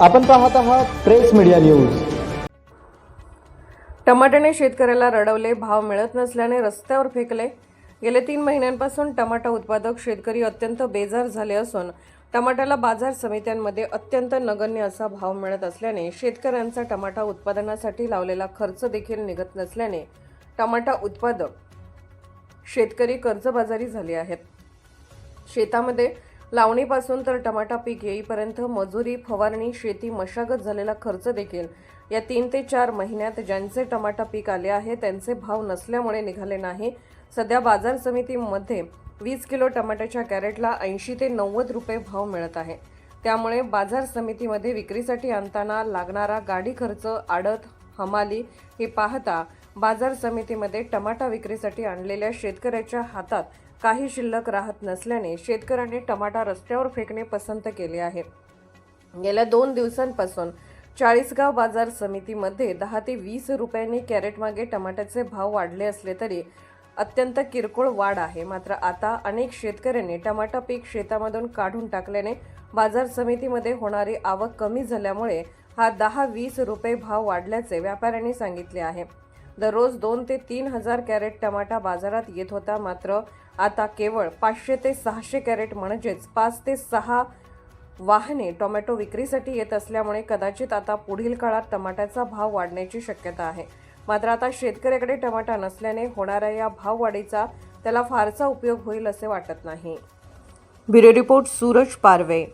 आपण पाहत आहात प्रेस मीडिया न्यूज. टमाट्याने शेतकऱ्याला रडवले भाव मिळत नसल्याने रस्त्यावर फेकले. गेले तीन महिन्यांपासून टमाटा उत्पादक शेतकरी अत्यंत बेजार झाले असून टमाट्याला बाजार समित्यांमध्ये अत्यंत नगण्य असा भाव मिळत असल्याने शेतकऱ्यांचा टमाटा उत्पादनासाठी लावलेला खर्च देखील निघत नसल्याने टमाटा उत्पादक शेतकरी कर्जबाजारी झाले आहेत. शेतामध्ये लावणीपासून तर टमाटा पीक येईपर्यंत मजुरी फवारणी शेती मशागत झालेला खर्च देखील. या तीन ते चार महिन्यात ज्यांचे टमाटा पीक आले आहे त्यांचे भाव नसल्यामुळे निघाले नाही. सध्या बाजार समितीमध्ये वीस किलो टमाट्याच्या कॅरेटला ऐंशी ते नव्वद रुपये भाव मिळत आहे. त्यामुळे बाजार समितीमध्ये विक्रीसाठी आणताना लागणारा गाडी खर्च आडत हमाली हे पाहता बाजार समितीमध्ये टमाटा विक्रीसाठी आणलेल्या शेतकऱ्याच्या हातात काही शिल्लक राहत नसल्याने शेतकऱ्यांनी टमाटा रस्त्यावर फेकणे पसंत केले आहे. गेल्या दोन दिवसांपासून चाळीसगाव बाजार समितीमध्ये दहा ते वीस रुपयांनी कॅरेटमागे टमाट्याचे भाव वाढले असले तरी अत्यंत किरकोळ वाढ आहे. मात्र आता अनेक शेतकऱ्यांनी टमाटा पीक शेतामधून काढून टाकल्याने बाजार समितीमध्ये होणारी आवक कमी झाल्यामुळे हा दहा वीस रुपये भाव वाढल्याचे व्यापाऱ्यांनी सांगितले आहे. दररोज दोन ते तीन हजार कॅरेट टमाटा बाजारात येत होता. मात्र आता केवळ पाचशे ते सहाशे कॅरेट म्हणजेच पाच ते सहा वाहने टोमॅटो विक्रीसाठी येत असल्यामुळे कदाचित आता पुढील काळात टमाट्याचा भाव वाढण्याची शक्यता आहे. मात्र आता शेतकऱ्याकडे टमाटा नसल्याने होणाऱ्या या भाववाढीचा त्याला फारसा उपयोग होईल असे वाटत नाही. Bureau report Suraj Parve.